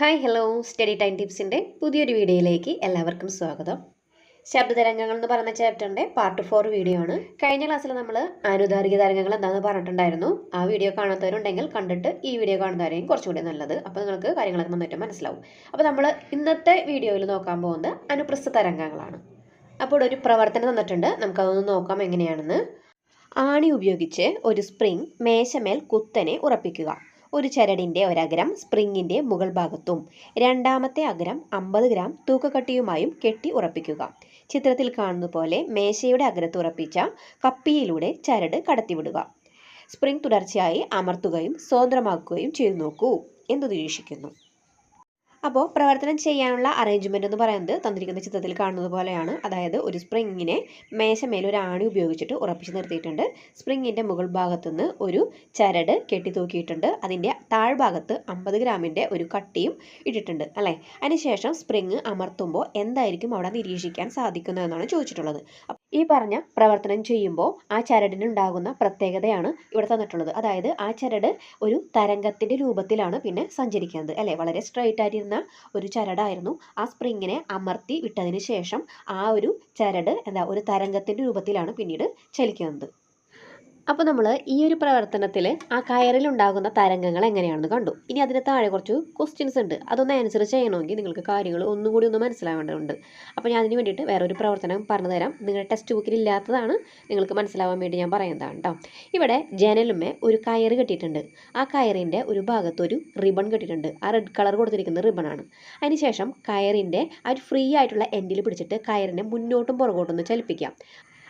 Hi hello. Study time ടിപ്സിന്റെ പുതിയൊരു വീഡിയോയിലേക്ക് എല്ലാവർക്കും സ്വാഗതം. ശബ്ദതരംഗങ്ങൾ എന്ന് പറഞ്ഞ ചാപ്റ്ററിന്റെ പാർട്ട് ഫോർ വീഡിയോ ആണ്. കഴിഞ്ഞ ക്ലാസ്സിൽ നമ്മൾ ആനുദാരിക തരംഗങ്ങൾ എന്താണെന്ന് പറഞ്ഞിട്ടുണ്ടായിരുന്നു. ആ വീഡിയോ കാണാത്തവരുണ്ടെങ്കിൽ കണ്ടിട്ട് ഈ വീഡിയോ കാണുന്നവരെയും കുറച്ചുകൂടി നല്ലത്. അപ്പോൾ നിങ്ങൾക്ക് കാര്യങ്ങളൊക്കെ നന്നായിട്ട് മനസ്സിലാവും. അപ്പോൾ നമ്മൾ ഇന്നത്തെ വീഡിയോയിൽ നോക്കാൻ പോകുന്നത് അനുപ്രസ്ഥ തരംഗങ്ങളാണ്. അപ്പോൾ ഒരു പ്രവർത്തനം തന്നിട്ടുണ്ട്. നമുക്കതൊന്ന് നോക്കാം എങ്ങനെയാണെന്ന്. ആണി ഉപയോഗിച്ച് ഒരു സ്പ്രിംഗ് മേശമേൽ കുത്തനെ ഉറപ്പിക്കുക. ഒരു ചരടിന്റെ ഒരഗ്രം സ്പ്രിങ്ങിന്റെ മുകൾ ഭാഗത്തും രണ്ടാമത്തെ അഗ്രം അമ്പത് ഗ്രാം തൂക്കക്കട്ടിയുമായും കെട്ടി ഉറപ്പിക്കുക. ചിത്രത്തിൽ കാണുന്ന പോലെ മേശയുടെ അഗ്രത്ത് ഉറപ്പിച്ച കപ്പിയിലൂടെ ചരട് കടത്തിവിടുക. സ്പ്രിംഗ് തുടർച്ചയായി അമർത്തുകയും സ്വതന്ത്രമാക്കുകയും ചെയ്തു നോക്കൂ എന്ന് നിരീക്ഷിക്കുന്നു അപ്പോൾ പ്രവർത്തനം ചെയ്യാനുള്ള അറേഞ്ച്മെന്റ് എന്ന് പറയുന്നത് തന്നിരിക്കുന്ന ചിത്രത്തിൽ കാണുന്നത് പോലെയാണ്. അതായത് ഒരു സ്പ്രിങ്ങിനെ മേശമേൽ ഒരു ആണി ഉപയോഗിച്ചിട്ട് ഉറപ്പിച്ച് നിർത്തിയിട്ടുണ്ട്. സ്പ്രിങ്ങിന്റെ മുകൾ ഭാഗത്തുനിന്ന് ഒരു ചരട് കെട്ടി തൂക്കിയിട്ടുണ്ട് അതിന്റെ താഴ്ഭാഗത്ത് അമ്പത് ഗ്രാമിന്റെ ഒരു കട്ടിയും ഇട്ടിട്ടുണ്ട് അല്ലേ? അതിനുശേഷം സ്പ്രിങ് അമർത്തുമ്പോൾ എന്തായിരിക്കും അവിടെ നിരീക്ഷിക്കാൻ സാധിക്കുന്നതെന്നാണ് ചോദിച്ചിട്ടുള്ളത്. ഈ പറഞ്ഞ പ്രവർത്തനം ചെയ്യുമ്പോൾ ആ ചരടിനുണ്ടാകുന്ന പ്രത്യേകതയാണ് ഇവിടെ തന്നിട്ടുള്ളത്. അതായത് ആ ചരട് ഒരു തരംഗത്തിന്റെ രൂപത്തിലാണ് പിന്നെ സഞ്ചരിക്കുന്നത് അല്ലേ? വളരെ സ്ട്രൈറ്റ് ആയിട്ടിരുന്ന ഒരു ചരടായിരുന്നു. ആ സ്പ്രിങ്ങിനെ അമർത്തി വിട്ടതിന് ശേഷം ആ ഒരു ചരട് എന്താ ഒരു തരംഗത്തിന്റെ രൂപത്തിലാണ് പിന്നീട് ചലിക്കുന്നത്. അപ്പോൾ നമ്മൾ ഈ ഒരു പ്രവർത്തനത്തിൽ ആ കയറിലുണ്ടാകുന്ന തരംഗങ്ങൾ എങ്ങനെയാണെന്ന് കണ്ടു. ഇനി അതിന് താഴെ കുറച്ച് ക്വസ്റ്റ്യൻസ് ഉണ്ട്. അതൊന്ന് ആൻസർ ചെയ്യണമെങ്കിൽ നിങ്ങൾക്ക് കാര്യങ്ങൾ ഒന്നുകൂടി ഒന്ന് മനസ്സിലാവേണ്ടതുണ്ട്. അപ്പോൾ ഞാൻ അതിന് വേണ്ടിയിട്ട് വേറൊരു പ്രവർത്തനം പറഞ്ഞു തരാം. നിങ്ങളുടെ ടെക്സ്റ്റ് ബുക്കിൽ ഇല്ലാത്തതാണ് നിങ്ങൾക്ക് മനസ്സിലാവാൻ വേണ്ടി ഞാൻ പറയുന്നതാണ് കേട്ടോ ഇവിടെ ജനലുമേ ഒരു കയറ് കെട്ടിയിട്ടുണ്ട്. ആ കയറിന്റെ ഒരു ഭാഗത്ത് ഒരു റിബൺ കെട്ടിയിട്ടുണ്ട്. ആ റെഡ് കളർ കൊടുത്തിരിക്കുന്ന റിബണാണ് അതിനുശേഷം കയറിന്റെ ആ ഒരു ഫ്രീ ആയിട്ടുള്ള എൻഡിൽ പിടിച്ചിട്ട് കയറിനെ മുന്നോട്ടും പുറകോട്ടും ഒന്ന് ചലിപ്പിക്കാം.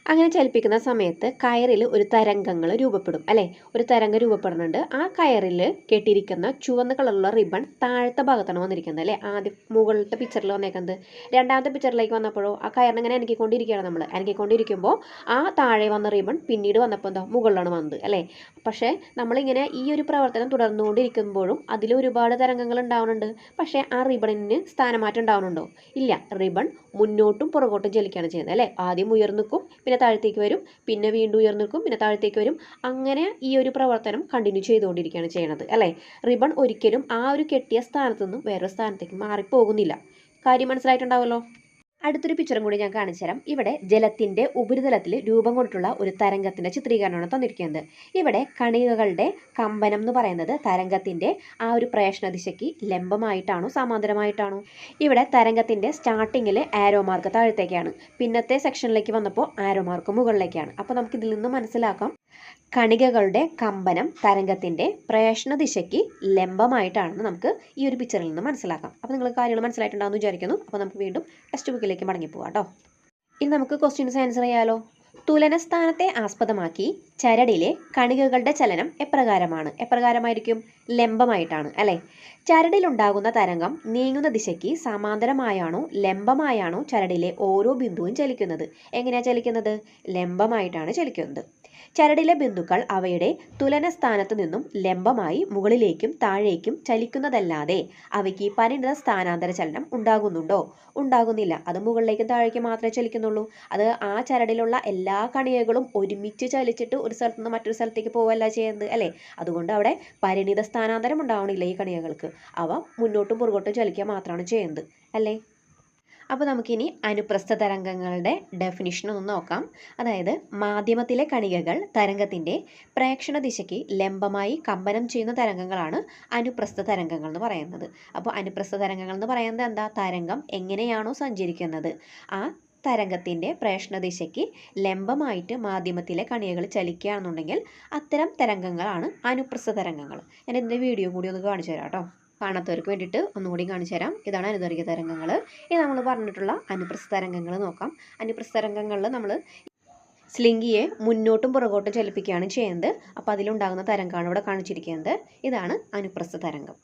അങ്ങനെ ചലിപ്പിക്കുന്ന സമയത്ത് കയറിൽ ഒരു തരംഗങ്ങൾ രൂപപ്പെടും അല്ലേ? ഒരു തരംഗം രൂപപ്പെടുന്നുണ്ട്. ആ കയറിൽ കെട്ടിയിരിക്കുന്ന ചുവന്ന കളറുള്ള റിബൺ താഴത്തെ ഭാഗത്താണ് വന്നിരിക്കുന്നത് അല്ലേ? ആദ്യം മുകളിലത്തെ പിക്ചറിൽ വന്നേക്കുന്നത്. രണ്ടാമത്തെ പിക്ചറിലേക്ക് വന്നപ്പോഴോ ആ കയറിനെ ഇങ്ങനെ അനക്കിക്കൊണ്ടിരിക്കുകയാണ് നമ്മൾ അനക്കിക്കൊണ്ടിരിക്കുമ്പോൾ ആ താഴെ വന്ന റിബൺ പിന്നീട് വന്നപ്പോൾ എന്താ? മുകളിലാണ് വന്നത് അല്ലേ? പക്ഷേ നമ്മളിങ്ങനെ ഈ ഒരു പ്രവർത്തനം തുടർന്നുകൊണ്ടിരിക്കുമ്പോഴും അതിൽ ഒരുപാട് തരംഗങ്ങൾ ഉണ്ടാവുന്നുണ്ട്. പക്ഷേ ആ റിബണിന് സ്ഥാനമാറ്റം ഉണ്ടാവുന്നുണ്ടോ? ഇല്ല. റിബൺ മുന്നോട്ടും പുറകോട്ടും ചലിക്കുകയാണ് ചെയ്യുന്നത് അല്ലേ? ആദ്യം ഉയർന്നിക്കും പിന്നെ താഴത്തേക്ക് വരും പിന്നെ വീണ്ടും ഉയർന്നിക്കും പിന്നെ താഴത്തേക്ക് വരും. അങ്ങനെ ഈ ഒരു പ്രവർത്തനം കണ്ടിന്യൂ ചെയ്തുകൊണ്ടിരിക്കുകയാണ് ചെയ്യണത് അല്ലേ? റിബൺ ഒരിക്കലും ആ ഒരു കെട്ടിയ സ്ഥാനത്തു നിന്നും വേറൊരു സ്ഥാനത്തേക്ക് മാറിപ്പോകുന്നില്ല. കാര്യം മനസ്സിലായിട്ടുണ്ടാവുമല്ലോ? അടുത്തൊരു പിക്ചറും കൂടി ഞാൻ കാണിച്ചു തരാം. ഇവിടെ ജലത്തിന്റെ ഉപരിതലത്തിൽ രൂപം കൊണ്ടിട്ടുള്ള ഒരു തരംഗത്തിന്റെ ചിത്രീകരണമാണ് തന്നിരിക്കുന്നത്. ഇവിടെ കണികകളുടെ കമ്പനം എന്ന് പറയുന്നത് തരംഗത്തിന്റെ ആ ഒരു പ്രേഷണ ദിശയ്ക്ക് ലംബമായിട്ടാണോ സമാന്തരമായിട്ടാണോ? ഇവിടെ തരംഗത്തിന്റെ സ്റ്റാർട്ടിങ്ങിൽ ആരോ മാർക്ക് താഴത്തേക്കാണ്. പിന്നത്തെ സെക്ഷനിലേക്ക് വന്നപ്പോൾ ആരോ മാർക്ക് മുകളിലേക്കാണ്. അപ്പോൾ നമുക്കിതിൽ നിന്ന് മനസ്സിലാക്കാം. കണികകളുടെ കമ്പനം തരംഗത്തിന്റെ പ്രേഷണ ദിശയ്ക്ക് ലംബമായിട്ടാണെന്ന് നമുക്ക് ഈ ഒരു പിക്ചറിൽ നിന്ന് മനസ്സിലാക്കാം. അപ്പോൾ നിങ്ങൾ കാര്യങ്ങൾ മനസ്സിലായിട്ടുണ്ടാകുമെന്ന് വിചാരിക്കുന്നു. അപ്പോൾ നമുക്ക് വീണ്ടും ടെക്സ്റ്റ് ബുക്കിലേക്ക് മടങ്ങി പോകാം കേട്ടോ ഇനി നമുക്ക് ക്വസ്റ്റ്യൻസ് ആൻസർ ചെയ്യാലോ. തുലനസ്ഥാനത്തെ ആസ്പദമാക്കി ചരടിലെ കണികകളുടെ ചലനം എപ്രകാരമാണ്? എപ്രകാരമായിരിക്കും? ലംബമായിട്ടാണ് അല്ലേ? ചരടിലുണ്ടാകുന്ന തരംഗം നീങ്ങുന്ന ദിശയ്ക്ക് സമാന്തരമായാണോ ലംബമായാണോ ചരടിലെ ഓരോ ബിന്ദുവും ചലിക്കുന്നത്? എങ്ങനെയാണ് ചലിക്കുന്നത്? ലംബമായിട്ടാണ് ചലിക്കുന്നത്. ചരടിലെ ബിന്ദുക്കൾ അവയുടെ തുലന സ്ഥാനത്തു നിന്നും ലംബമായി മുകളിലേക്കും താഴേക്കും ചലിക്കുന്നതല്ലാതെ അവയ്ക്ക് പരിണിത സ്ഥാനാന്തര ചലനം ഉണ്ടാകുന്നുണ്ടോ? ഉണ്ടാകുന്നില്ല. അത് മുകളിലേക്കും താഴേക്കും മാത്രമേ ചലിക്കുന്നുള്ളൂ. അത് ആ ചരടിലുള്ള എല്ലാ കണികകളും ഒരുമിച്ച് ചലിച്ചിട്ട് ഒരു സ്ഥലത്ത് നിന്ന് മറ്റൊരു സ്ഥലത്തേക്ക് പോവല്ല ചെയ്യുന്നത് അല്ലേ? അതുകൊണ്ട് അവിടെ പരിണിത സ്ഥാനാന്തരം ഉണ്ടാവണില്ല ഈ കണികകൾക്ക്. അവ മുന്നോട്ടും പുറകോട്ടും ചലിക്കുക മാത്രമാണ് ചെയ്യുന്നത്. അല്ലേ? അപ്പോൾ നമുക്കിനി അനുപ്രസ്ഥ തരംഗങ്ങളുടെ ഡെഫിനിഷൻ ഒന്ന് നോക്കാം. അതായത് മാധ്യമത്തിലെ കണികകൾ തരംഗത്തിന്റെ പ്രേക്ഷണ ദിശയ്ക്ക് ലംബമായി കമ്പനം ചെയ്യുന്ന തരംഗങ്ങളാണ് അനുപ്രസ്ഥ തരംഗങ്ങൾ എന്ന് പറയുന്നത്. അപ്പോൾ അനുപ്രസ്ഥ തരംഗങ്ങൾ എന്ന് പറയുന്നത് എന്താ? തരംഗം എങ്ങനെയാണോ സഞ്ചരിക്കുന്നത്. ആ തരംഗത്തിന്റെ പ്രേഷണ ദിശയ്ക്ക് ലംബമായിട്ട് മാധ്യമത്തിലെ കണികകൾ ചലിക്കുകയാണെന്നുണ്ടെങ്കിൽ അത്തരം തരംഗങ്ങളാണ് അനുപ്രസ്ഥ തരംഗങ്ങൾ. ഞാൻ ഇതിന്റെ വീഡിയോ കൂടി ഒന്ന് കാണിച്ചു തരാം കേട്ടോ. കാണാത്തവർക്ക് വേണ്ടിയിട്ട് ഒന്നുകൂടി കാണിച്ചു തരാം. ഇതാണ് അനുദൈർഘ്യ തരംഗങ്ങൾ ഇനി നമ്മൾ പറഞ്ഞിട്ടുള്ള അനുപ്രസ്ഥ തരംഗങ്ങൾ നോക്കാം. അനുപ്രസ്ഥ തരംഗങ്ങളിൽ നമ്മൾ സ്ലിംഗിയെ മുന്നോട്ടും പുറകോട്ടും ചലിപ്പിക്കുകയാണ് ചെയ്യുന്നത്. അപ്പോൾ അതിലുണ്ടാകുന്ന തരംഗമാണ് ഇവിടെ കാണിച്ചിരിക്കുന്നത്. ഇതാണ് അനുപ്രസ്ഥ തരംഗം.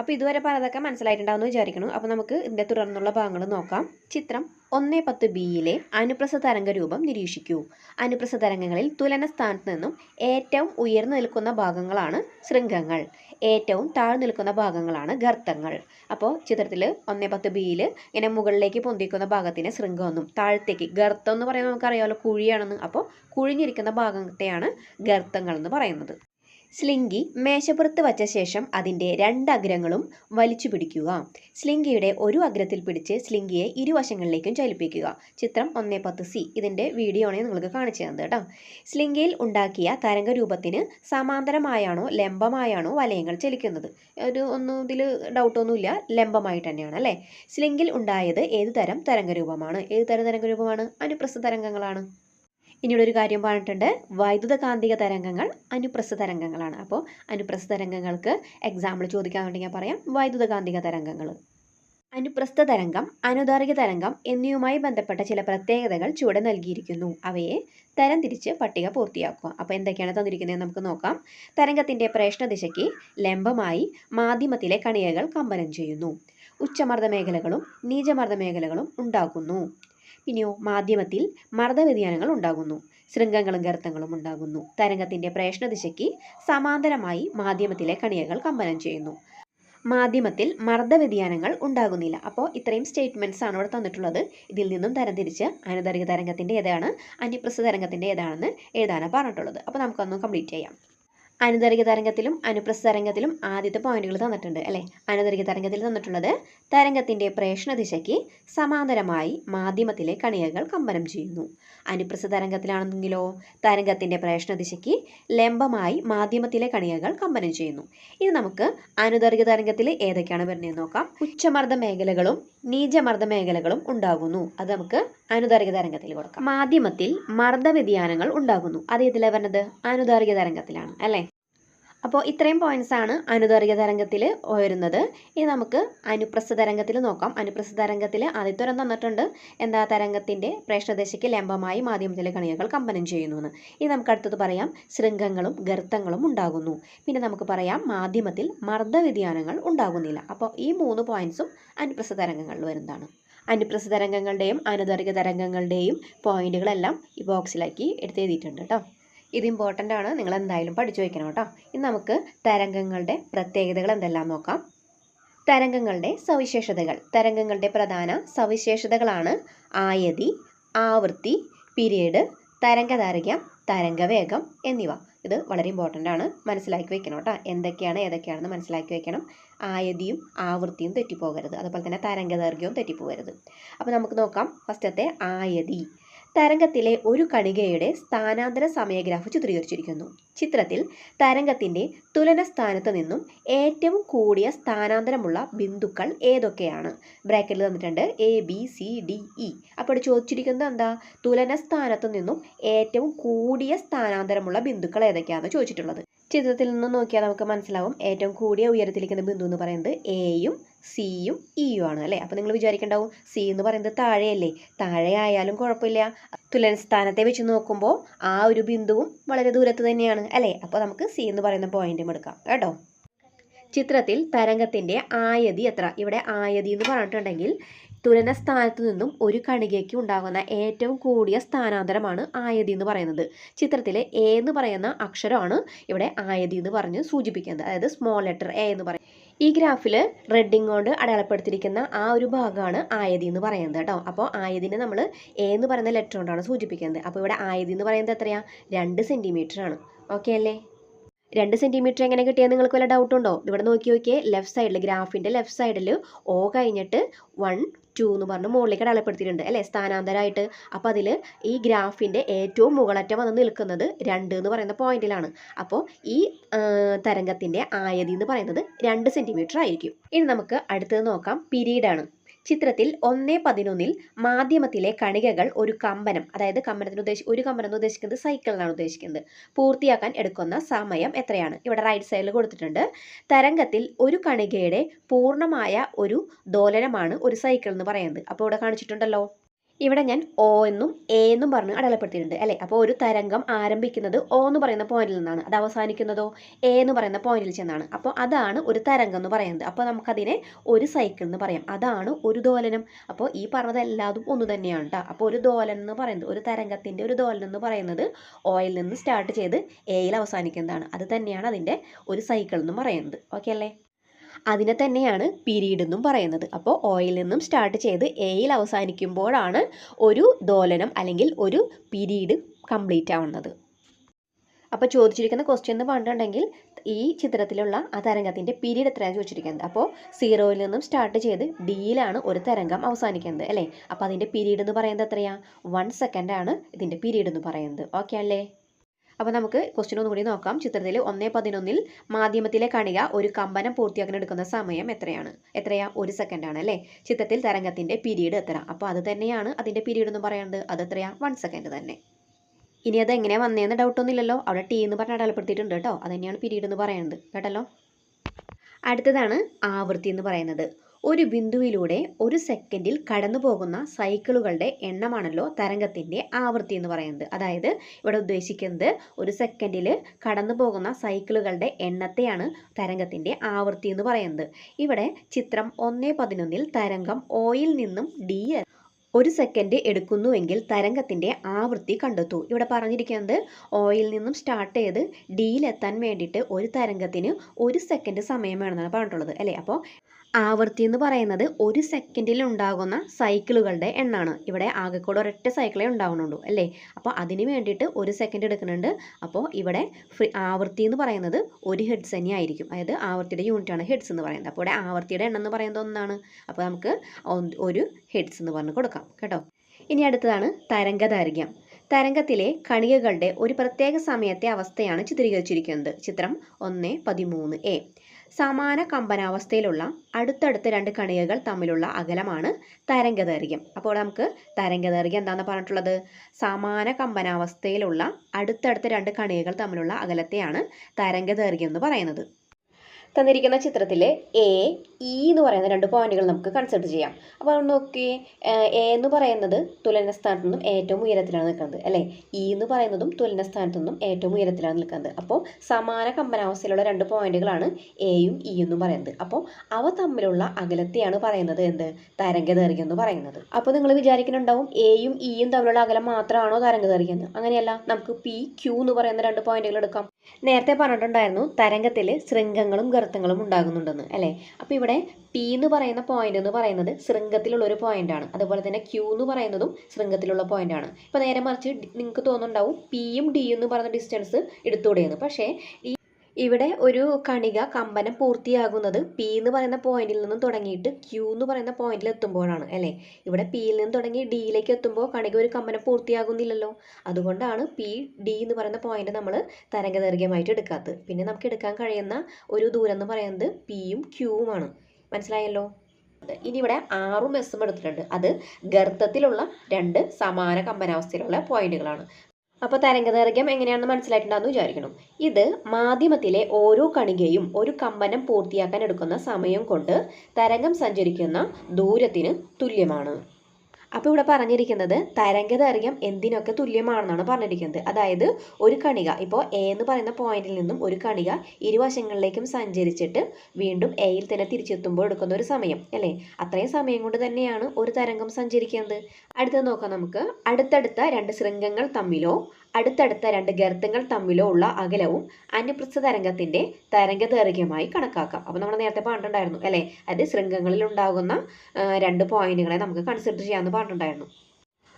അപ്പോൾ ഇതുവരെ പറഞ്ഞതൊക്കെ മനസ്സിലായിട്ടുണ്ടാവുമെന്ന് വിചാരിക്കുന്നു. അപ്പോൾ നമുക്ക് ഇതിന്റെ തുടർന്നുള്ള ഭാഗങ്ങൾ നോക്കാം. ചിത്രം ഒന്ന് പത്ത് ബിയിലെ അനുപ്രസ തരംഗ രൂപം നിരീക്ഷിക്കൂ. അനുപ്രസ തരംഗങ്ങളിൽ തുലന സ്ഥാനത്ത് നിന്നും ഏറ്റവും ഉയർന്നു നിൽക്കുന്ന ഭാഗങ്ങളാണ് ശൃംഗങ്ങൾ. ഏറ്റവും താഴ്ന്നു നിൽക്കുന്ന ഭാഗങ്ങളാണ് ഗർത്തങ്ങൾ. അപ്പോൾ ചിത്രത്തിൽ ഒന്നേ പത്ത് ബിയിൽ ഇങ്ങനെ മുകളിലേക്ക് പൊന്തിക്കുന്ന ഭാഗത്തിന് ശൃംഗമെന്നും താഴത്തേക്ക് ഗർത്തം എന്ന് പറയുന്നത് നമുക്കറിയാമല്ലോ കുഴിയാണെന്ന്. അപ്പോൾ കുഴിഞ്ഞിരിക്കുന്ന ഭാഗത്തെയാണ് ഗർത്തങ്ങൾ എന്ന് പറയുന്നത്. സ്ലിങ്കി മേശപ്പുറത്ത് വച്ച ശേഷം അതിന്റെ രണ്ട് അഗ്രങ്ങളും വലിച്ചു പിടിക്കുക. സ്ലിങ്കിയുടെ ഒരു അഗ്രത്തിൽ പിടിച്ച് സ്ലിങ്കിയെ ഇരുവശങ്ങളിലേക്കും ചലിപ്പിക്കുക. ചിത്രം ഒന്നേ പത്ത് സി. ഇതിന്റെ വീഡിയോ ആണ് നിങ്ങൾക്ക് കാണിച്ചു തന്നത് കേട്ടോ. സ്ലിങ്കിയിൽ ഉണ്ടാക്കിയ തരംഗരൂപത്തിന് സമാന്തരമായാണോ ലംബമായാണോ വലയങ്ങൾ ചലിക്കുന്നത്? ഒരു ഒന്നും ഇതിൽ ഡൗട്ടൊന്നുമില്ല ലംബമായിട്ട് തന്നെയാണ് അല്ലേ? സ്ലിങ്കിൽ ഉണ്ടായത് ഏത് തരം തരംഗരൂപമാണ്? ഏത് തരം തരംഗരൂപമാണ്? അനുപ്രസ്ഥ തരംഗങ്ങളാണ്. ഇനിയുടെ ഒരു കാര്യം പറഞ്ഞിട്ടുണ്ട്. വൈദ്യുത കാന്തിക തരംഗങ്ങൾ അനുപ്രസ്ഥ തരംഗങ്ങളാണ്. അപ്പോൾ അനുപ്രസ്ഥ തരംഗങ്ങൾക്ക് എക്സാമ്പിൾ ചോദിക്കാൻ വേണ്ടി ഞാൻ പറയാം. വൈദ്യുത കാന്തിക തരംഗങ്ങൾ. അനുപ്രസ്ഥ തരംഗം അനുദാർഗിക തരംഗം എന്നിവയുമായി ബന്ധപ്പെട്ട ചില പ്രത്യേകതകൾ ചുവടെ നൽകിയിരിക്കുന്നു. അവയെ തരംതിരിച്ച് പട്ടിക പൂർത്തിയാക്കുക. അപ്പോൾ എന്തൊക്കെയാണ് തന്നിരിക്കുന്നത് നമുക്ക് നോക്കാം. തരംഗത്തിന്റെ പ്രേഷണ ദിശയ്ക്ക് ലംബമായി മാധ്യമത്തിലെ കണികകൾ കമ്പനം ചെയ്യുന്നു. ഉച്ചമർദ്ദ മേഖലകളും നീചമർദ്ദ മേഖലകളും ഉണ്ടാകുന്നു പിന്നെയോ മാധ്യമത്തിൽ മർദ്ദവ്യതിയാനങ്ങൾ ഉണ്ടാകുന്നു. ശൃംഗങ്ങളും ഗർത്തങ്ങളും ഉണ്ടാകുന്നു. തരംഗത്തിന്റെ പ്രേഷണ ദിശയ്ക്ക് സമാന്തരമായി മാധ്യമത്തിലെ കണികകൾ കമ്പനം ചെയ്യുന്നു. മാധ്യമത്തിൽ മർദ്ദവ്യതിയാനങ്ങൾ ഉണ്ടാകുന്നില്ല. അപ്പോൾ ഇത്രയും സ്റ്റേറ്റ്മെന്റ്സ് ആണ് ഇവിടെ തന്നിട്ടുള്ളത്. ഇതിൽ നിന്നും തരംതിരിച്ച് അനുതരിക തരംഗത്തിന്റെ ഏതാണ്? അന്യപ്രസ തരംഗത്തിന്റെ ഏതാണെന്ന് എഴുതാനാണ് പറഞ്ഞിട്ടുള്ളത്. അപ്പോൾ നമുക്കൊന്ന് കംപ്ലീറ്റ് ചെയ്യാം. അനുദൈർഘ്യ തരംഗത്തിലും അനുപ്രസ്ഥ തരംഗത്തിലും ആദ്യത്തെ പോയിന്റുകൾ തന്നിട്ടുണ്ട് അല്ലേ? അനുദൈർഘ്യ തരംഗത്തിൽ തന്നിട്ടുള്ളത് തരംഗത്തിന്റെ പ്രേഷണ ദിശയ്ക്ക് സമാന്തരമായി മാധ്യമത്തിലെ കണികകൾ കമ്പനം ചെയ്യുന്നു. അനുപ്രസ്ഥ തരംഗത്തിലാണെങ്കിലോ തരംഗത്തിന്റെ പ്രേഷണ ദിശയ്ക്ക് ലംബമായി മാധ്യമത്തിലെ കണികകൾ കമ്പനം ചെയ്യുന്നു. ഇനി നമുക്ക് അനുദൈർഘ്യ തരംഗത്തിൽ ഏതൊക്കെയാണ് വരുന്നതെന്ന് നോക്കാം. ഉച്ചമർദ്ദ മേഖലകളും നീചമർദ്ദ മേഖലകളും ഉണ്ടാകുന്നു. അത് നമുക്ക് അനുദാരിക തരംഗത്തിൽ കൊടുക്കാം. മാധ്യമത്തിൽ മർദ്ദ വ്യതിയാനങ്ങൾ ഉണ്ടാകുന്നു. അത് ഇതിലെ വരുന്നത് അനുദാരിക തരംഗത്തിലാണ് അല്ലേ? അപ്പോൾ ഇത്രയും പോയിന്റ്സ് ആണ് അനുദർഗ തരംഗത്തിൽ വരുന്നത് ഇനി നമുക്ക് അനുപ്രസ്ഥ തരംഗത്തിൽ നോക്കാം. അനുപ്രസ്ഥ തരംഗത്തിൽ ആദ്യത്തെ തന്നിട്ടുണ്ട്. എന്താ? തരംഗത്തിന്റെ പ്രേക്ഷണദശയ്ക്ക് ലംബമായി മാധ്യമത്തിലെ കണികകൾ കമ്പനം ചെയ്യുന്നു എന്ന് ഇനി നമുക്ക് അടുത്തത് പറയാം. ശൃംഗങ്ങളും ഗർത്തങ്ങളും ഉണ്ടാകുന്നു. പിന്നെ നമുക്ക് പറയാം മാധ്യമത്തിൽ മർദ്ദ വ്യതിയാനങ്ങൾ ഉണ്ടാകുന്നില്ല. അപ്പോൾ ഈ മൂന്ന് പോയിന്റ്സും അനുപ്രസ്ഥ തരംഗങ്ങളിൽ വരുന്നതാണ്. അനുപ്രസ്ഥ തരംഗങ്ങളുടെയും അനുദർഗ തരംഗങ്ങളുടെയും പോയിന്റുകളെല്ലാം ഈ ബോക്സിലാക്കി എടുത്തെഴുതിയിട്ടുണ്ട് കേട്ടോ ഇത് ഇമ്പോർട്ടന്റ് ആണ്. നിങ്ങൾ എന്തായാലും പഠിച്ചു വയ്ക്കണം കേട്ടോ. ഇനി നമുക്ക് തരംഗങ്ങളുടെ പ്രത്യേകതകൾ എന്തെല്ലാം നോക്കാം. തരംഗങ്ങളുടെ സവിശേഷതകൾ. തരംഗങ്ങളുടെ പ്രധാന സവിശേഷതകളാണ് ആയതി ആവൃത്തി പീരീഡ് തരംഗദൈർഘ്യം തരംഗവേഗം എന്നിവ. ഇത് വളരെ ഇമ്പോർട്ടന്റ് ആണ്. മനസ്സിലാക്കി വെക്കണം കേട്ടോ. എന്തൊക്കെയാണ് ഏതൊക്കെയാണെന്ന് മനസ്സിലാക്കി വെക്കണം. ആയതിയും ആവൃത്തിയും തെറ്റിപ്പോകരുത്. അതുപോലെ തന്നെ തരംഗദൈർഘ്യവും തെറ്റിപ്പോകരുത്. അപ്പോൾ നമുക്ക് നോക്കാം. ഫസ്റ്റത്തെ ആയതി. തരംഗത്തിലെ ഒരു കണികയുടെ സ്ഥാനാന്തര സമയഗ്രാഫ് ചിത്രീകരിച്ചിരിക്കുന്നു. ചിത്രത്തിൽ തരംഗത്തിന്റെ തുലന സ്ഥാനത്ത് നിന്നും ഏറ്റവും കൂടിയ സ്ഥാനാന്തരമുള്ള ബിന്ദുക്കൾ ഏതൊക്കെയാണ്? ബ്രാക്കറ്റിൽ തന്നിട്ടുണ്ട് A B C D E അപ്പോൾ ചോദിച്ചിരിക്കുന്നത് എന്താ? തുലന സ്ഥാനത്ത് നിന്നും ഏറ്റവും കൂടിയ സ്ഥാനാന്തരമുള്ള ബിന്ദുക്കൾ ഏതൊക്കെയാണെന്ന് ചോദിച്ചിട്ടുള്ളത്. ചിത്രത്തിൽ നിന്ന് നോക്കിയാൽ നമുക്ക് മനസ്സിലാവും ഏറ്റവും കൂടിയ ഉയരത്തിലിരിക്കുന്ന ബിന്ദു എന്ന് പറയുന്നത് എയും സിയും ഇയും ആണ് അല്ലേ? അപ്പോൾ നിങ്ങൾ വിചാരിക്കണ്ടാവും സി എന്ന് പറയുന്നത് താഴെയല്ലേ? താഴെ ആയാലും കുഴപ്പമില്ല. തുലന സ്ഥാനത്തെ വെച്ച് നോക്കുമ്പോൾ ആ ഒരു ബിന്ദുവും വളരെ ദൂരത്ത് തന്നെയാണ് അല്ലേ? അപ്പോൾ നമുക്ക് സി എന്ന് പറയുന്ന പോയിന്റും എടുക്കാം കേട്ടോ. ചിത്രത്തിൽ തരംഗത്തിന്റെ ആയതി എത്ര? ഇവിടെ ആയതി എന്ന് പറഞ്ഞിട്ടുണ്ടെങ്കിൽ തുലന സ്ഥാനത്ത് നിന്നും ഒരു കണികയ്ക്ക് ഉണ്ടാകുന്ന ഏറ്റവും കൂടിയ സ്ഥാനാന്തരമാണ് ആയതി എന്ന് പറയുന്നത്. ചിത്രത്തിൽ എ എന്ന് പറയുന്ന അക്ഷരമാണ് ഇവിടെ ആയതി എന്ന് പറഞ്ഞ് സൂചിപ്പിക്കുന്നത്. അതായത് സ്മോൾ ലെറ്റർ എ എന്ന് പറയും ഈ ഗ്രാഫിൽ റെഡിങ് കൊണ്ട് അടയാളപ്പെടുത്തിയിരിക്കുന്ന ആ ഒരു ഭാഗമാണ് ആയതി എന്ന് പറയുന്നത് കേട്ടോ. അപ്പോൾ ആയതിനെ നമ്മൾ എ എന്ന് പറയുന്ന ലെറ്റർ കൊണ്ടാണ് സൂചിപ്പിക്കുന്നത്. അപ്പോൾ ഇവിടെ ആയതി എന്ന് പറയുന്നത് എത്രയാണ് രണ്ട് സെന്റിമീറ്റർ ആണ്. ഓക്കെ അല്ലേ? രണ്ട് സെന്റിമീറ്റർ എങ്ങനെ കിട്ടിയാൽ നിങ്ങൾക്ക് വല്ല ഡൗട്ട് ഉണ്ടോ? ഇവിടെ നോക്കി നോക്കിയേ. ലെഫ്റ്റ് സൈഡിൽ ഗ്രാഫിന്റെ ലെഫ്റ്റ് സൈഡിൽ ഓ കഴിഞ്ഞിട്ട് വൺ ടു എന്ന് പറഞ്ഞ് മുകളിലേക്ക് അടയാളപ്പെടുത്തിയിട്ടുണ്ട്. അല്ലേ? സ്ഥാനാന്തരമായിട്ട് അപ്പോൾ അതിൽ ഈ ഗ്രാഫിന്റെ ഏറ്റവും മുകളറ്റം വന്ന് നിൽക്കുന്നത് രണ്ട് എന്ന് പറയുന്ന പോയിന്റിലാണ് അപ്പോൾ ഈ തരംഗത്തിന്റെ ആയതി എന്ന് പറയുന്നത് രണ്ട് സെന്റിമീറ്റർ ആയിരിക്കും. ഇനി നമുക്ക് അടുത്തത് നോക്കാം. പിരീഡാണ്. ചിത്രത്തിൽ ഒന്നേ പതിനൊന്നിൽ മാധ്യമത്തിലെ കണികകൾ ഒരു കമ്പനം അതായത് കമ്പനത്തിന് ഉദ്ദേശി ഒരു കമ്പനം എന്ന് ഉദ്ദേശിക്കുന്നത് സൈക്കിളിനാണ് ഉദ്ദേശിക്കുന്നത്. പൂർത്തിയാക്കാൻ എടുക്കുന്ന സമയം എത്രയാണ്? ഇവിടെ റൈറ്റ് സൈഡിൽ കൊടുത്തിട്ടുണ്ട്. തരംഗത്തിൽ ഒരു കണികയുടെ പൂർണമായ ഒരു ദോലനമാണ് ഒരു സൈക്കിൾ എന്ന് പറയുന്നത്. അപ്പോൾ ഇവിടെ കാണിച്ചിട്ടുണ്ടല്ലോ. ഇവിടെ ഞാൻ ഒ എന്നും എ എന്നും പറഞ്ഞ് അടയാളപ്പെടുത്തിയിട്ടുണ്ട് അല്ലേ? അപ്പോൾ ഒരു തരംഗം ആരംഭിക്കുന്നത് ഒ എന്ന് പറയുന്ന പോയിന്റിൽ നിന്നാണ്. അത് അവസാനിക്കുന്നതോ? എ എന്ന് പറയുന്ന പോയിന്റിൽ ചെന്നാണ്. അപ്പോൾ അതാണ് ഒരു തരംഗം എന്ന് പറയുന്നത്. അപ്പോൾ നമുക്കതിനെ ഒരു സൈക്കിൾ എന്ന് പറയാം. അതാണ് ഒരു ദോലനം. അപ്പോൾ ഈ പറഞ്ഞത് എല്ലാതും ഒന്ന് തന്നെയാണ് കേട്ടോ അപ്പോൾ ഒരു ദോലനം എന്ന് പറയുന്നത് ഒരു തരംഗത്തിന്റെ ഒരു ദോലനം എന്ന് പറയുന്നത് ഓയിൽ നിന്ന് സ്റ്റാർട്ട് ചെയ്ത് എയിൽ അവസാനിക്കുന്നതാണ്. അത് തന്നെയാണ് അതിന്റെ ഒരു സൈക്കിൾ എന്ന് പറയുന്നത്. ഓക്കെ അല്ലേ? അതിനെ തന്നെയാണ് പീരീഡ് എന്നും പറയുന്നത്. അപ്പോൾ ഓയിൽ നിന്നും സ്റ്റാർട്ട് ചെയ്ത് എയിൽ അവസാനിക്കുമ്പോഴാണ് ഒരു ദോലനം അല്ലെങ്കിൽ ഒരു പീരീഡ് കംപ്ലീറ്റ് ആവുന്നത്. അപ്പോൾ ചോദിച്ചിരിക്കുന്ന ക്വസ്റ്റ്യൻ എന്ന് പറഞ്ഞിട്ടുണ്ടെങ്കിൽ ഈ ചിത്രത്തിലുള്ള ആ തരംഗത്തിന്റെ പീരീഡ് എത്രയാണ് ചോദിച്ചിരിക്കുന്നത്. അപ്പോൾ സീറോയിൽ നിന്നും സ്റ്റാർട്ട് ചെയ്ത് ഡിയിലാണ് ഒരു തരംഗം അവസാനിക്കുന്നത് അല്ലേ? അപ്പോൾ അതിന്റെ പീരീഡ് എന്ന് പറയുന്നത് എത്രയാണ്? വൺ സെക്കൻഡാണ് ഇതിന്റെ പീരീഡ് എന്ന് പറയുന്നത്. ഓക്കെ അല്ലേ? അപ്പോൾ നമുക്ക് ക്വസ്റ്റ്യൻ ഒന്നും കൂടി നോക്കാം. ചിത്രത്തിൽ ഒന്നേ പതിനൊന്നിൽ മാധ്യമത്തിലെ കണിക ഒരു കമ്പനം പൂർത്തിയാക്കാൻ എടുക്കുന്ന സമയം എത്രയാണ്? എത്രയാ? ഒരു സെക്കൻഡാണ് അല്ലേ? ചിത്രത്തിൽ തരംഗത്തിന്റെ പീരീഡ് എത്ര? അപ്പോൾ അത് തന്നെയാണ് അതിന്റെ പീരീഡ് എന്ന് പറയുന്നത് അത് എത്രയാ? വൺ സെക്കൻഡ് തന്നെ. ഇനി അത് എങ്ങനെയാണ് വന്നതെന്ന് ഡൗട്ടൊന്നും ഇല്ലല്ലോ. അവിടെ ടി എന്ന് പറഞ്ഞ് അടയാളപ്പെടുത്തിയിട്ടുണ്ട് കേട്ടോ. അത് തന്നെയാണ് പീരീഡ് എന്ന് പറയുന്നത് കേട്ടല്ലോ? അടുത്തതാണ് ആവൃത്തി എന്ന് പറയുന്നത്. ഒരു ബിന്ദുവിലൂടെ ഒരു സെക്കൻഡിൽ കടന്നു പോകുന്ന സൈക്കിളുകളുടെ എണ്ണമാണല്ലോ തരംഗത്തിന്റെ ആവൃത്തി എന്ന് പറയുന്നത്. അതായത് ഇവിടെ ഉദ്ദേശിക്കുന്നത് ഒരു സെക്കൻഡിൽ കടന്നു പോകുന്ന സൈക്കിളുകളുടെ എണ്ണത്തെയാണ് തരംഗത്തിന്റെ ആവൃത്തി എന്ന് പറയുന്നത്. ഇവിടെ ചിത്രം ഒന്ന് പതിനൊന്നിൽ തരംഗം ഓയിൽ നിന്നും ഡി ഒരു സെക്കൻഡ് എടുക്കുന്നുവെങ്കിൽ തരംഗത്തിന്റെ ആവൃത്തി കണ്ടെത്തൂ. ഇവിടെ പറഞ്ഞിരിക്കുന്നത് ഓയിൽ നിന്നും സ്റ്റാർട്ട് ചെയ്ത് ഡിയിലെത്താൻ വേണ്ടിയിട്ട് ഒരു തരംഗത്തിന് ഒരു സെക്കൻഡ് സമയം വേണമെന്നാണ് പറഞ്ഞിട്ടുള്ളത്. അല്ലേ? അപ്പോൾ ആവൃത്തി എന്ന് പറയുന്നത് ഒരു സെക്കൻഡിൽ ഉണ്ടാകുന്ന സൈക്കിളുകളുടെ എണ്ണമാണ് ഇവിടെ ആകെക്കൂടെ ഒരൊറ്റ സൈക്കിളേ ഉണ്ടാവുന്നുള്ളൂ അല്ലേ? അപ്പോൾ അതിന് വേണ്ടിയിട്ട് ഒരു സെക്കൻഡ് എടുക്കുന്നുണ്ട്. അപ്പോൾ ഇവിടെ ആവൃത്തി എന്ന് പറയുന്നത് ഒരു ഹെഡ്സ് തന്നെ ആയിരിക്കും. അതായത് ആവൃത്തിയുടെ യൂണിറ്റാണ് ഹെഡ്സ് എന്ന് പറയുന്നത്. അപ്പോൾ ഇവിടെ ആവൃത്തിയുടെ എണ്ണം എന്ന് പറയുന്നത് ഒന്നാണ്. അപ്പോൾ നമുക്ക് ഒരു ഹെഡ്സ് എന്ന് പറഞ്ഞ് കൊടുക്കാം കേട്ടോ? ഇനി അടുത്തതാണ് തരംഗദൈർഘ്യം. തരംഗത്തിലെ കണികകളുടെ ഒരു പ്രത്യേക സമയത്തെ അവസ്ഥയാണ് ചിത്രീകരിച്ചിരിക്കുന്നത്. ചിത്രം ഒന്ന് പതിമൂന്ന് എ. സമാന കമ്പനാവസ്ഥയിലുള്ള അടുത്തടുത്ത രണ്ട് കണികകൾ തമ്മിലുള്ള അകലമാണ് തരംഗദൈർഘ്യം. അപ്പോൾ നമുക്ക് തരംഗദൈർഘ്യം എന്താണെന്ന് പറഞ്ഞിട്ടുള്ളത്? സമാന കമ്പനാവസ്ഥയിലുള്ള അടുത്തടുത്ത രണ്ട് കണികകൾ തമ്മിലുള്ള അകലത്തെയാണ് തരംഗദൈർഘ്യം എന്ന് പറയുന്നത്. തന്നിരിക്കുന്ന ചിത്രത്തിൽ എ ഇ എന്ന് പറയുന്ന രണ്ട് പോയിന്റുകൾ നമുക്ക് കൺസിഡർ ചെയ്യാം. അപ്പോൾ നോക്കി എ എന്ന് പറയുന്നത് തുലന സ്ഥാനത്ത് നിന്നും ഏറ്റവും ഉയരത്തിലാണ് നിൽക്കുന്നത് അല്ലേ? ഇ എന്ന് പറയുന്നതും തുലന സ്ഥാനത്ത് നിന്നും ഏറ്റവും ഉയരത്തിലാണ് നിൽക്കുന്നത്. അപ്പോൾ സമാന കമ്പനാവസ്ഥയിലുള്ള രണ്ട് പോയിന്റുകളാണ് എയും ഇ എന്നും പറയുന്നത്. അപ്പോൾ അവ തമ്മിലുള്ള അകലത്തെയാണ് പറയുന്നത് എന്ത്? തരംഗദൈർഘ്യം എന്ന് പറയുന്നത്. അപ്പോൾ നിങ്ങൾ വിചാരിക്കുന്നുണ്ടാവും എയും ഇയും തമ്മിലുള്ള അകലം മാത്രമാണോ തരംഗദൈർഘ്യം എന്ന്? അങ്ങനെയല്ല നമുക്ക് പി ക്യൂ എന്ന് പറയുന്ന രണ്ട് പോയിന്റുകൾ എടുക്കാം. നേരത്തെ പറഞ്ഞിട്ടുണ്ടായിരുന്നു തരംഗത്തിൽ ശൃംഗങ്ങളും ഗർത്തങ്ങളും ഉണ്ടാകുന്നുണ്ടെന്ന് അല്ലേ? അപ്പോൾ ഇവിടെ പി എന്ന് പറയുന്ന പോയിന്റ് എന്ന് പറയുന്നത് ശൃംഗത്തിലുള്ള ഒരു പോയിന്റ് ആണ്. അതുപോലെ തന്നെ ക്യൂ എന്ന് പറയുന്നതും ശൃംഗത്തിലുള്ള പോയിന്റ് ആണ്. ഇപ്പോൾ നേരെ മറിച്ച് നിങ്ങൾക്ക് തോന്നുന്നുണ്ടാവും പിയും ഡിയും എന്ന് പറയുന്ന ഡിസ്റ്റൻസ് എടുത്തുകൂടെയെന്ന്. പക്ഷേ ഈ ഇവിടെ ഒരു കണിക കമ്പനം പൂർത്തിയാകുന്നത് പി എന്ന് പറയുന്ന പോയിന്റിൽ നിന്നും തുടങ്ങിയിട്ട് ക്യൂ എന്ന് പറയുന്ന പോയിന്റിൽ എത്തുമ്പോഴാണ് അല്ലേ? ഇവിടെ പിയിൽ നിന്ന് തുടങ്ങി ഡിയിലേക്ക് എത്തുമ്പോൾ കണിക ഒരു കമ്പനം പൂർത്തിയാകുന്നില്ലല്ലോ. അതുകൊണ്ടാണ് പി ഡി എന്ന് പറയുന്ന പോയിന്റ് നമ്മൾ തരംഗദൈർഘ്യമായിട്ട് എടുക്കാത്തത്. പിന്നെ നമുക്ക് എടുക്കാൻ കഴിയുന്ന ഒരു ദൂരം എന്ന് പറയുന്നത് പിയും ക്യൂവുമാണ് മനസ്സിലായല്ലോ? ഇനി ഇവിടെ ആറും എസും എടുത്തിട്ടുണ്ട്. അത് ഗർത്തത്തിലുള്ള രണ്ട് സമാന കമ്പനാവസ്ഥയിലുള്ള പോയിന്റുകളാണ് അപ്പോൾ തരംഗദൈർഘ്യം എങ്ങനെയാണെന്ന് മനസ്സിലായിട്ടുണ്ടാകുന്നു വിചാരിക്കണം ഇത് മാധ്യമത്തിലെ ഓരോ കണികയും ഒരു കമ്പനം പൂർത്തിയാക്കാൻ എടുക്കുന്ന സമയം കൊണ്ട് തരംഗം സഞ്ചരിക്കുന്ന ദൂരത്തിന് തുല്യമാണ്. അപ്പോൾ ഇവിടെ പറഞ്ഞിരിക്കുന്നത് തരംഗദൈർഘ്യം എന്തിനൊക്കെ തുല്യമാണെന്നാണ് പറഞ്ഞിരിക്കുന്നത്. അതായത് ഒരു കണിക ഇപ്പോൾ എ എന്ന് പറയുന്ന പോയിന്റിൽ നിന്നും ഒരു കണിക ഇരുവശങ്ങളിലേക്കും സഞ്ചരിച്ചിട്ട് വീണ്ടും എയിൽ തന്നെ തിരിച്ചെത്തുമ്പോൾ എടുക്കുന്ന ഒരു സമയം അല്ലേ? അത്രയും സമയം കൊണ്ട് തന്നെയാണ് ഒരു തരംഗം സഞ്ചരിക്കുന്നത്. അടുത്തത് നോക്കാം നമുക്ക്. അടുത്തടുത്ത രണ്ട് ശൃംഗങ്ങൾ തമ്മിലോ അടുത്തടുത്ത രണ്ട് ഗർത്തങ്ങൾ തമ്മിലോ ഉള്ള അകലവും അനുപ്രസ്ഥ തരംഗത്തിന്റെ തരംഗദൈർഘ്യമായി കണക്കാക്കാം. അപ്പോൾ നമ്മൾ നേരത്തെ പറഞ്ഞിട്ടുണ്ടായിരുന്നു അല്ലേ? അത് ശൃംഗങ്ങളിൽ ഉണ്ടാകുന്ന രണ്ട് പോയിന്റുകളെ നമുക്ക് കൺസിഡർ ചെയ്യാമെന്ന് പറഞ്ഞിട്ടുണ്ടായിരുന്നു.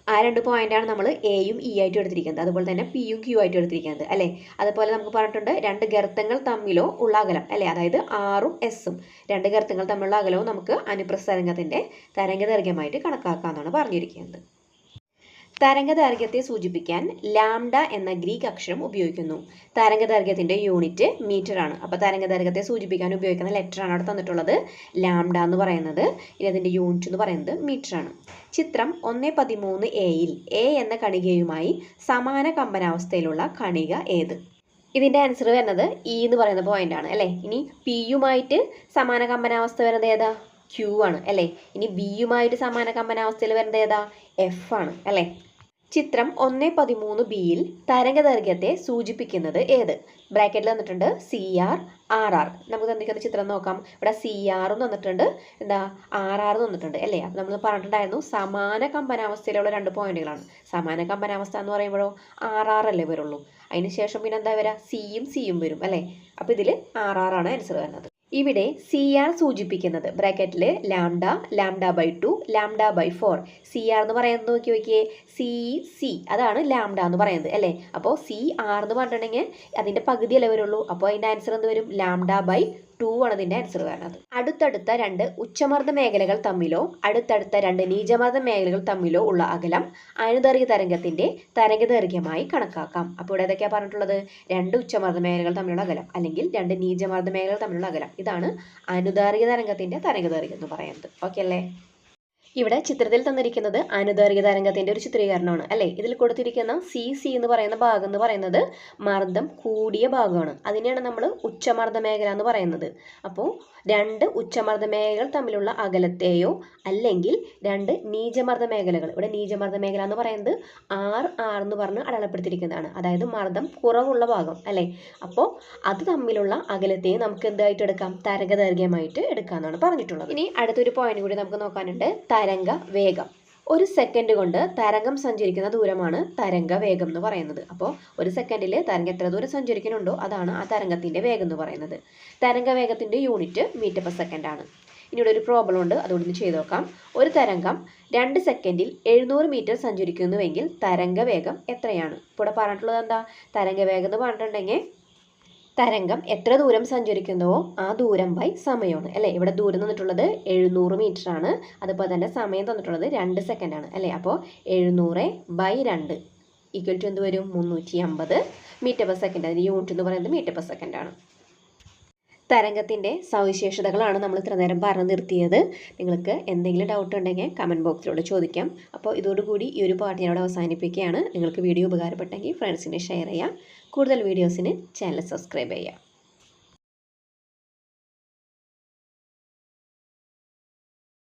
ആ രണ്ട് പോയിന്റാണ് നമ്മൾ എയും ഇ ആയിട്ട് എടുത്തിരിക്കുന്നത്. അതുപോലെ തന്നെ പിയും ക്യൂ ആയിട്ട് എടുത്തിരിക്കുന്നത് അല്ലേ? അതുപോലെ നമുക്ക് പറഞ്ഞിട്ടുണ്ട് രണ്ട് ഗർത്തങ്ങൾ തമ്മിലോ ഉള്ള അകലം അല്ലേ? അതായത് ആറും എസും രണ്ട് ഗർത്തങ്ങൾ തമ്മിലുള്ള അകലവും നമുക്ക് അനുപ്രസ്ഥ തരംഗത്തിന്റെ തരംഗദൈർഘ്യമായിട്ട് കണക്കാക്കാമെന്നാണ് പറഞ്ഞിരിക്കുന്നത്. തരംഗദൈർഘ്യത്തെ സൂചിപ്പിക്കാൻ ലാംഡ എന്ന ഗ്രീക്ക് അക്ഷരം ഉപയോഗിക്കുന്നു. തരംഗദൈർഘ്യത്തിന്റെ യൂണിറ്റ് മീറ്റർ ആണ്. അപ്പോൾ തരംഗദൈർഘ്യത്തെ സൂചിപ്പിക്കാൻ ഉപയോഗിക്കുന്ന ലെറ്റർ ആണ് അവിടെ തന്നിട്ടുള്ളത്. ലാംഡ എന്ന് പറയുന്നത് ഇനി അതിന്റെ യൂണിറ്റ് എന്ന് പറയുന്നത് മീറ്റർ ആണ്. ചിത്രം ഒന്ന് പതിമൂന്ന് എയിൽ എ എന്ന കണികയുമായി സമാന കമ്പനാവസ്ഥയിലുള്ള കണിക ഏത്? ഇതിന്റെ ആൻസർ വരുന്നത് ഇ എന്ന് പറയുന്ന പോയിന്റ് ആണ് അല്ലേ? ഇനി പിയുമായിട്ട് സമാന കമ്പനാവസ്ഥ വരുന്നത് ഏതാ? ക്യൂ ആണ് അല്ലേ? ഇനി ബിയുമായിട്ട് സമാന കമ്പനാവസ്ഥയിൽ വരുന്നത് ഏതാ? എഫ് ആണ് അല്ലേ? ചിത്രം ഒന്ന് പതിമൂന്ന് ബിയിൽ തരംഗദൈർഘ്യത്തെ സൂചിപ്പിക്കുന്നത് ഏത്? ബ്രാക്കറ്റിൽ തന്നിട്ടുണ്ട് സി ആർ ആർ ആർ. നമുക്ക് തന്നിരിക്കുന്ന ചിത്രം നോക്കാം. ഇവിടെ സി ആറും തന്നിട്ടുണ്ട് എന്താ? ആർ ആർ തന്നിട്ടുണ്ട് അല്ലേ? നമ്മൾ പറഞ്ഞിട്ടുണ്ടായിരുന്നു സമാന കമ്പനാവസ്ഥയിലുള്ള രണ്ട് പോയിന്റുകളാണ്. സമാന കമ്പനാവസ്ഥ എന്ന് പറയുമ്പോഴോ ആർ ആർ അല്ലേ വരുള്ളൂ. അതിനുശേഷം പിന്നെ എന്താ വരിക? സിയും സിയും വരും അല്ലേ? അപ്പോൾ ഇതിൽ ആർ ആർ ആണ് ആൻസർ വരുന്നത്. ഇവിടെ സി ആർ സൂചിപ്പിക്കുന്നത് ബ്രാക്കറ്റിൽ lambda lambda by two lambda by four C R എന്ന് പറയുന്നത് നോക്കി നോക്കിയേ. സി സി അതാണ് ലാംഡ എന്ന് പറയുന്നത് അല്ലേ? അപ്പോൾ സി ആർ എന്ന് പറഞ്ഞിട്ടുണ്ടെങ്കിൽ അതിന്റെ പകുതി അല്ലേ വരുള്ളൂ. അപ്പോൾ അതിന്റെ ആൻസർ എന്ത് വരും? ലാംഡ ബൈ ടു ആണ് ഇതിന്റെ ആൻസർ വരുന്നത് അടുത്തടുത്ത രണ്ട് ഉച്ചമർദ്ദ മേഖലകൾ തമ്മിലോ അടുത്തടുത്ത രണ്ട് നീചമർദ്ദ മേഖലകൾ തമ്മിലോ ഉള്ള അകലം അനുദൈർഘ്യ തരംഗത്തിന്റെ തരംഗദൈർഘ്യമായി കണക്കാക്കാം. അപ്പോൾ ഇവിടെ ഏതൊക്കെയാണ് പറഞ്ഞിട്ടുള്ളത്? രണ്ട് ഉച്ചമർദ്ദ മേഖലകൾ തമ്മിലുള്ള അകലം അല്ലെങ്കിൽ രണ്ട് നീചമർദ്ദ മേഖലകൾ തമ്മിലുള്ള അകലം. ഇതാണ് അനുദൈർഘ്യ തരംഗത്തിന്റെ തരംഗദൈർഘ്യം എന്ന് പറയുന്നത്. ഓക്കെ അല്ലേ? ഇവിടെ ചിത്രത്തിൽ തന്നിരിക്കുന്നത് അനുദൈർഘ്യ തരംഗത്തിന്റെ ഒരു ചിത്രീകരണമാണ് അല്ലേ? ഇതിൽ കൊടുത്തിരിക്കുന്ന സി സി എന്ന് പറയുന്ന ഭാഗം എന്ന് പറയുന്നത് മർദ്ദം കൂടിയ ഭാഗമാണ്. അതിനെയാണ് നമ്മൾ ഉച്ചമർദ്ദ മേഖല എന്ന് പറയുന്നത്. അപ്പോൾ രണ്ട് ഉച്ചമർദ്ദ മേഖലകൾ തമ്മിലുള്ള അകലത്തെയോ അല്ലെങ്കിൽ രണ്ട് നീചമർദ്ദ മേഖലകൾ ഇവിടെ നീചമർദ്ദ മേഖല എന്ന് പറയുന്നത് ആർ ആർ എന്ന് പറഞ്ഞ് അടയാളപ്പെടുത്തിയിരിക്കുന്നതാണ്. അതായത് മർദ്ദം കുറവുള്ള ഭാഗം അല്ലേ? അപ്പോൾ അത് തമ്മിലുള്ള അകലത്തെയും നമുക്ക് എന്തായിട്ട് എടുക്കാം? തരംഗദൈർഘ്യമായിട്ട് എടുക്കാമെന്നാണ് പറഞ്ഞിട്ടുള്ളത്. ഇനി അടുത്തൊരു പോയിന്റ് കൂടി നമുക്ക് നോക്കാനുണ്ട്. തരംഗ വേഗം. ഒരു സെക്കൻഡ് കൊണ്ട് തരംഗം സഞ്ചരിക്കുന്ന ദൂരമാണ് തരംഗ വേഗം എന്ന് പറയുന്നത്. അപ്പോൾ ഒരു സെക്കൻഡിൽ തരംഗം എത്ര ദൂരം സഞ്ചരിക്കുന്നുണ്ടോ അതാണ് ആ തരംഗത്തിന്റെ വേഗം എന്ന് പറയുന്നത്. തരംഗ വേഗത്തിന്റെ യൂണിറ്റ് മീറ്റർ പെർ സെക്കൻഡ് ആണ്. ഇനി ഇവിടെ ഒരു പ്രോബ്ലം ഉണ്ട്. അതുകൊണ്ട് ഇത് ചെയ്തു നോക്കാം. ഒരു തരംഗം രണ്ട് സെക്കൻഡിൽ എഴുന്നൂറ് മീറ്റർ സഞ്ചരിക്കുന്നുവെങ്കിൽ തരംഗ വേഗം എത്രയാണ്? ഇപ്പോൾ ഇവിടെ പറഞ്ഞിട്ടുള്ളത് എന്താ? തരംഗ വേഗം എന്ന് പറഞ്ഞിട്ടുണ്ടെങ്കിൽ തരംഗം എത്ര ദൂരം സഞ്ചരിക്കുന്നുവോ ആ ദൂരം ബൈ സമയമാണ്. അല്ലേ? ഇവിടെ ദൂരം തന്നിട്ടുള്ളത് എഴുന്നൂറ് മീറ്റർ ആണ്. അതുപോലെ തന്നെ സമയം തന്നിട്ടുള്ളത് രണ്ട് സെക്കൻഡ് ആണ്. അല്ലേ? അപ്പോൾ എഴുന്നൂറ് ബൈ രണ്ട് ഈക്വൽ ടു എന്ത് വരും? മുന്നൂറ്റി അമ്പത് മീറ്റർ പെർ സെക്കൻഡ് അതിന് യൂണിറ്റ് എന്ന് പറയുന്നത് മീറ്റർ പെർ സെക്കൻഡ് ആണ്. തരംഗത്തിന്റെ സവിശേഷതകളാണ് നമ്മൾ ഇത്ര നേരം പറഞ്ഞു നിർത്തിയത്. നിങ്ങൾക്ക് എന്തെങ്കിലും ഡൗട്ട് ഉണ്ടെങ്കിൽ കമന്റ് ബോക്സിലൂടെ ചോദിക്കാം. അപ്പോൾ ഇതോടുകൂടി ഈ ഒരു പാട്ട് ഞാനിവിടെ അവസാനിപ്പിക്കുകയാണ്. നിങ്ങൾക്ക് വീഡിയോ ഉപകാരപ്പെട്ടെങ്കിൽ ഫ്രണ്ട്സിനെ ഷെയർ ചെയ്യാം. കൂടുതൽ വീഡിയോസിന് ചാനൽ സബ്സ്ക്രൈബ് ചെയ്യാം